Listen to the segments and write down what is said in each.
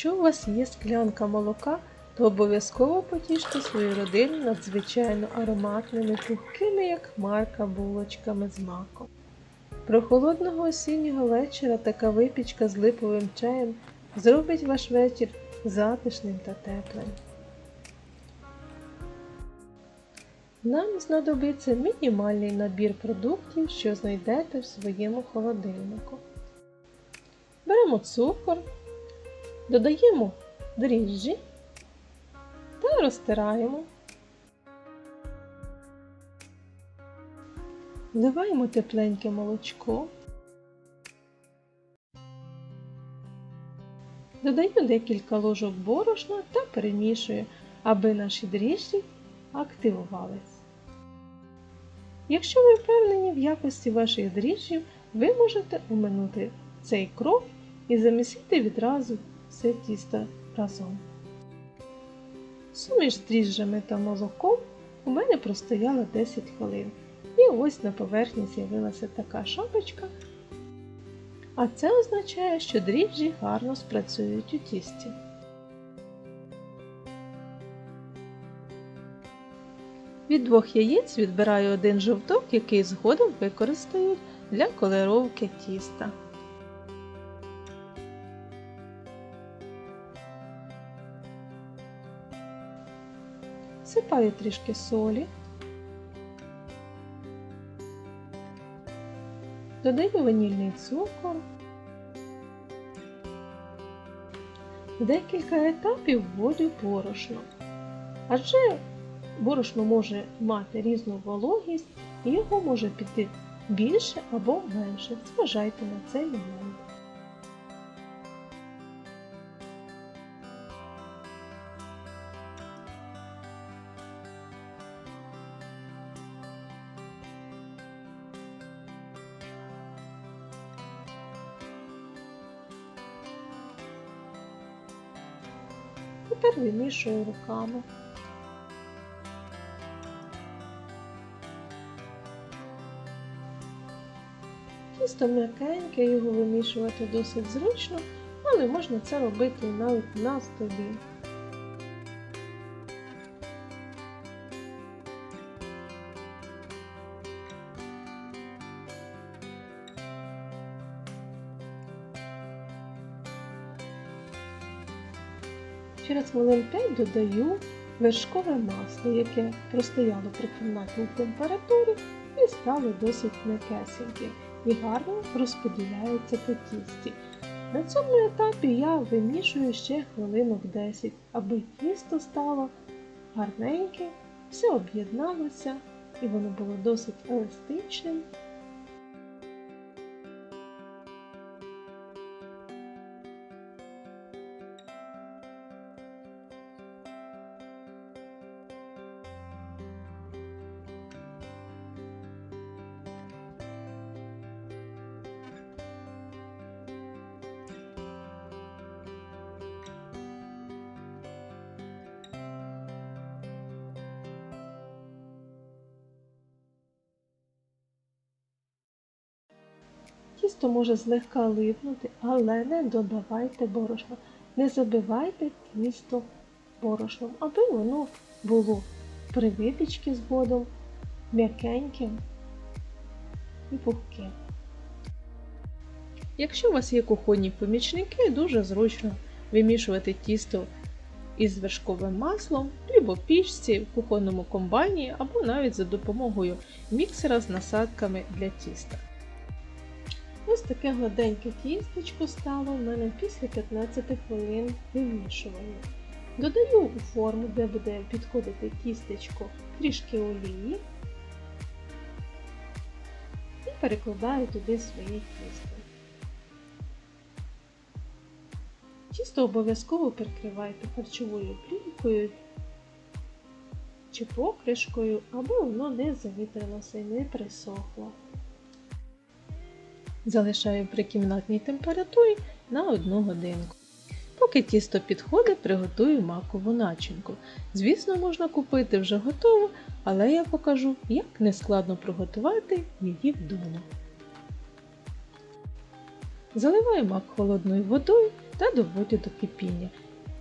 Якщо у вас є склянка молока, то обов'язково потіште свою родину надзвичайно ароматними, пухкими, як марка, булочками з маком. Прохолодного осіннього вечора така випічка з липовим чаєм зробить ваш вечір затишним та теплим. Нам знадобиться мінімальний набір продуктів, що знайдете в своєму холодильнику. Беремо цукор, додаємо дріжджі та розтираємо. Вливаємо тепленьке молочко. Додаю декілька ложок борошна та перемішую, аби наші дріжджі активувались. Якщо ви впевнені в якості ваших дріжджів, ви можете уминути цей крок і замісити відразу все тісто разом. Суміш з дріжджами та молоком у мене простояла 10 хвилин. І ось на поверхні з'явилася така шапочка. А це означає, що дріжджі гарно спрацюють у тісті. Від двох яєць відбираю один жовток, який згодом використаю для колеровки тіста. Сипаю трішки солі. Додаю ванільний цукор. Декілька етапів вводю борошно. Адже борошно може мати різну вологість і його може піти більше або менше. Зважайте на цей момент. Тепер вимішую руками. Тісто м'якеньке, його вимішувати досить зручно, але можна це робити навіть на столі. Через хвилин 5 додаю вершкове масло, яке простояло при кімнатній температурі і стало досить м'якесеньке і гарно розподіляється по тісті. На цьому етапі я вимішую ще хвилинок 10, аби тісто стало гарненьке, все об'єдналося і воно було досить еластичним. Тісто може злегка липнути, але не додавайте борошна. Не забивайте тісто борошном, аби воно було при випічці згодом м'якеньким і пухким. Якщо у вас є кухонні помічники, дуже зручно вимішувати тісто із вершковим маслом, або пічці в кухонному комбайні, або навіть за допомогою міксера з насадками для тіста. Ось таке гладеньке тістечко стало в мене після 15 хвилин вимішування. Додаю у форму, де буде підходити тістечко, трішки олії і перекладаю туди своє тісто. Тісто обов'язково прикривайте харчовою плівкою чи покришкою, аби воно не завітрилося і не присохло. Залишаю при кімнатній температурі на 1 годинку. Поки тісто підходить, приготую макову начинку. Звісно, можна купити вже готову, але я покажу, як нескладно приготувати її вдома. Заливаю мак холодною водою та доводю до кипіння.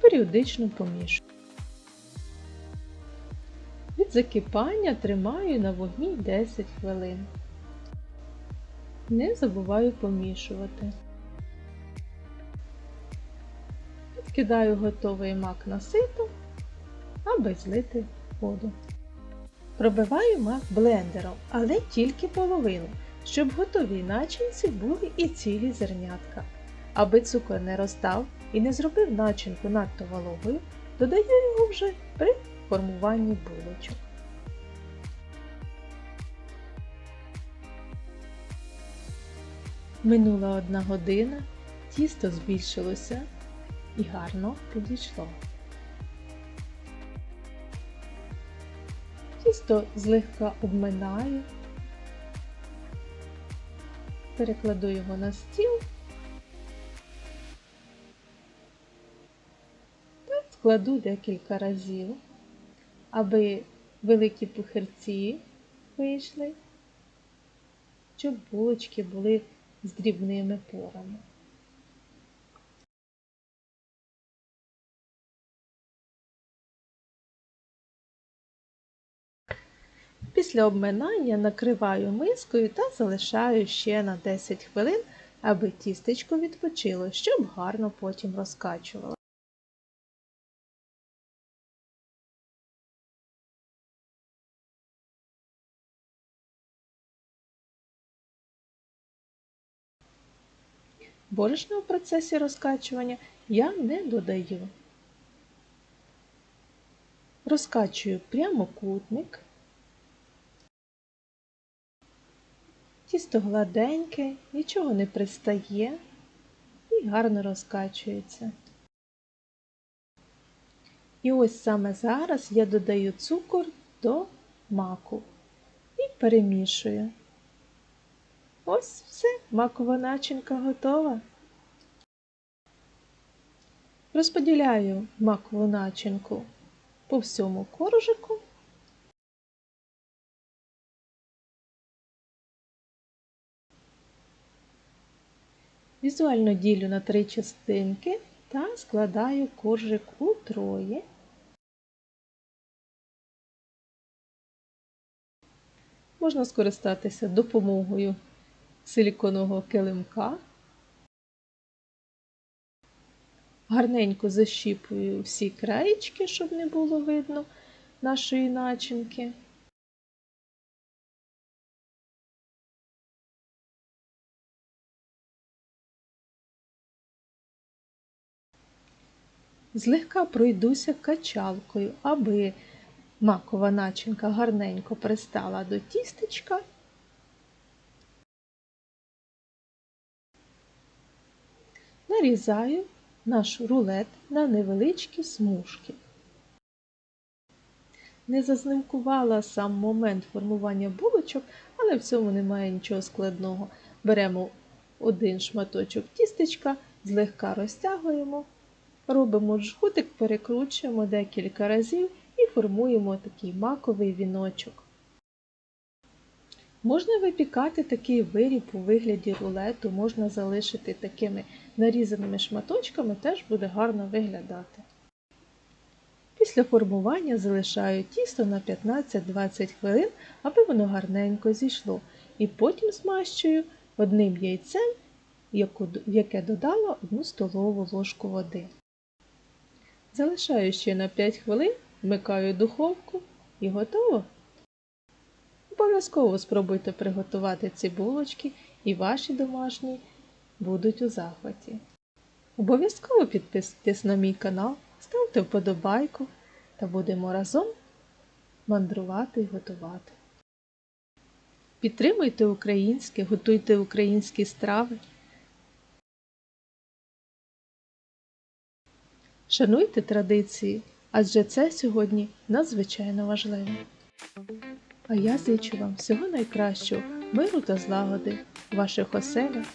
Періодично помішую. Від закипання тримаю на вогні 10 хвилин. Не забуваю помішувати. Відкидаю готовий мак на сито, аби злити воду. Пробиваю мак блендером, але тільки половину, щоб в готовій начинці були і цілі зернятка. Аби цукор не розстав і не зробив начинку надто вологою, додаю його вже при формуванні булочок. Минула одна година, тісто збільшилося і гарно підійшло. Тісто злегка обминаю, перекладу його на стіл та складу декілька разів, аби великі пухирці вийшли, щоб булочки були з дрібними порами. Після обминання накриваю мискою та залишаю ще на 10 хвилин, аби тістечко відпочило, щоб гарно потім розкачувало. Борошна у процесі розкачування я не додаю. Розкачую прямокутник. Тісто гладеньке, нічого не пристає і гарно розкачується. І ось саме зараз я додаю цукор до маку і перемішую. Ось все, макова начинка готова. Розподіляю макову начинку по всьому коржику. Візуально ділю на три частинки та складаю коржик у троє. Можна скористатися допомогою силіконового килимка. Гарненько защіпую всі краєчки, щоб не було видно нашої начинки. Злегка пройдуся качалкою, аби макова начинка гарненько пристала до тістечка. Нарізаю наш рулет на невеличкі смужки. Не зазнимкувала сам момент формування булочок, але в цьому немає нічого складного. Беремо один шматочок тістечка, злегка розтягуємо, робимо жгутик, перекручуємо декілька разів і формуємо такий маковий віночок. Можна випікати такий виріб у вигляді рулету, можна залишити такими нарізаними шматочками, теж буде гарно виглядати. Після формування залишаю тісто на 15-20 хвилин, аби воно гарненько зійшло, і потім змащую одним яйцем, яке додала 1 столову ложку води. Залишаю ще на 5 хвилин, вмикаю духовку і готово. Обов'язково спробуйте приготувати ці булочки і ваші домашні будуть у захваті. Обов'язково підписуйтесь на мій канал, ставте вподобайку та будемо разом мандрувати і готувати. Підтримуйте українське, готуйте українські страви. Шануйте традиції, адже це сьогодні надзвичайно важливо. А я зичу вам всього найкращого, миру та злагоди ваших оселях,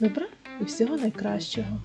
добра і всього найкращого.